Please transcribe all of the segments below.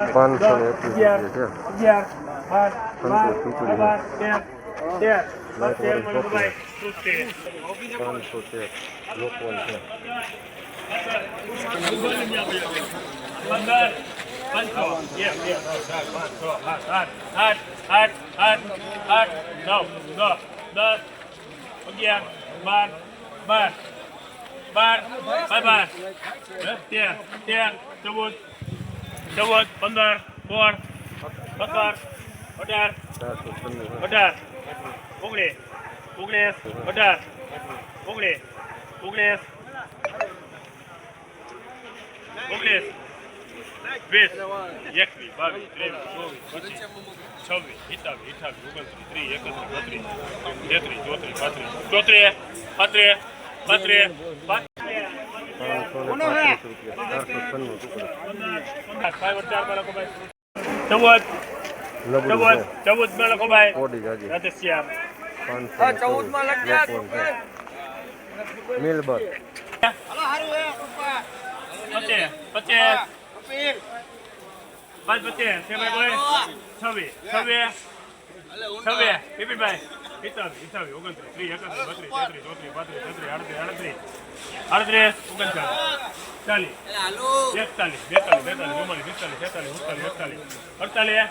પાંચસો ને એકવીસ. બાર તેર તૃપ્તિ. છે પાંચસો છે લોકવન છે પંદર પાંચસો બે બે ત્રણ ચાર પાંચ છ સાત આઠ આઠ આઠ આઠ આઠ નવ દસ દસ અગિયાર બાર બાર બાર બાર બાર તેર તેર ચૌદ ચૌદ, પંદર, સોળ, સત્તર, અઢાર અઢાર, ઓગણીસ ઓગણીસ, અઢાર, ઓગણીસ ઓગણીસ ઓગણીસ, વીસ, એકવીસ, બાવીસ, ત્રેવીસ, ચોવીસ, પચીસ, છવ્વીસ સિત્તાવીસ અઠાવીસ ઓગણત્રીસ, ત્રીસ, એકત્રીસ, બત્રીસ, તેત્રીસ, ચોત્રીસ, પાંત્રીસ ચોત્રીસ પાંત્રીસ પાંત્રીસ પાંત્રીસ પાંચસો ને પાંત્રીસ રૂપિયા ચારસો છન્નું ટુકડો ફાઈવ ચારમાં લખો ભાઈ ચૌદ ચૌદ ચૌદમાં લખો ભાઈ ને ચૌદ લોકવન છે મિલબર પાંચ એકત્રીસ બત્રીસ તેત્રીસ ચોત્રીસ પાંત્રીસ છત્રીસ આડત્રીસ ઓગણચાલીસ ચાલીસ એકતાલીસ બેતાલીસ બેતાલીસ ચુમ્માલીસ પિસ્તાલીસ છેતાલીસ ઉડતાલીસ એકતાલીસ અડતાલીસ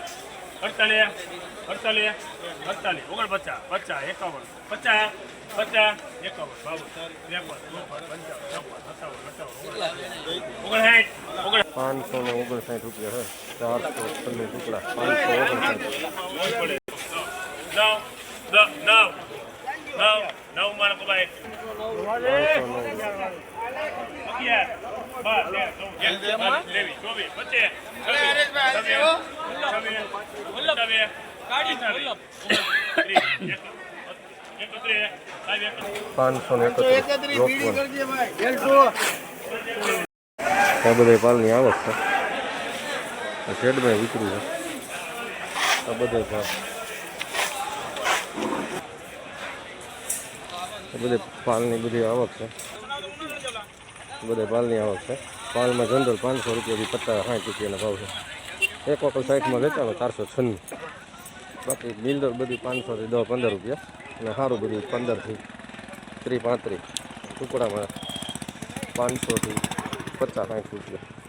અડતાલીસ અડતાલીસ અડતાલીસ. ઓગણપચાસ પચાસ એકાવન પચાસ પચાસ એકાવન બાવન ત્રેપન ચોપન પંચાવન છપ્પન સત્તાવન અઠાવન ઓગણસાઠ. ઓગણ પાંચસો ને ઓગણસાઠ રૂપિયા છે ચારસો છન્નું ટુકડા. પાંચસો ઓગણસાઠ. નવ નવ નવ નવ નવ મારો ભાઈ પાંચસો ને આ બધા પાલની આવક છે. આ શેડમાં વિકરી છે. આ બધે ભાવ આ બધે પાલની બધી આવક છે. બધે પાલની આવક છે. પાલમાં જનરલ પાંચસો રૂપિયાથી પચાસ સાઠ રૂપિયાના ભાવ છે. એક વખત સાઈઠમાં વેચાણો ચારસો છન્નું. બાકી બિલ્ડર બધી પાંચસોથી દસ પંદર રૂપિયા. અને સારું બધું પંદરથી ત્રીસ પાંત્રીસ. ટુકડામાં પાંચસોથી પચાસ સાઠ રૂપિયા.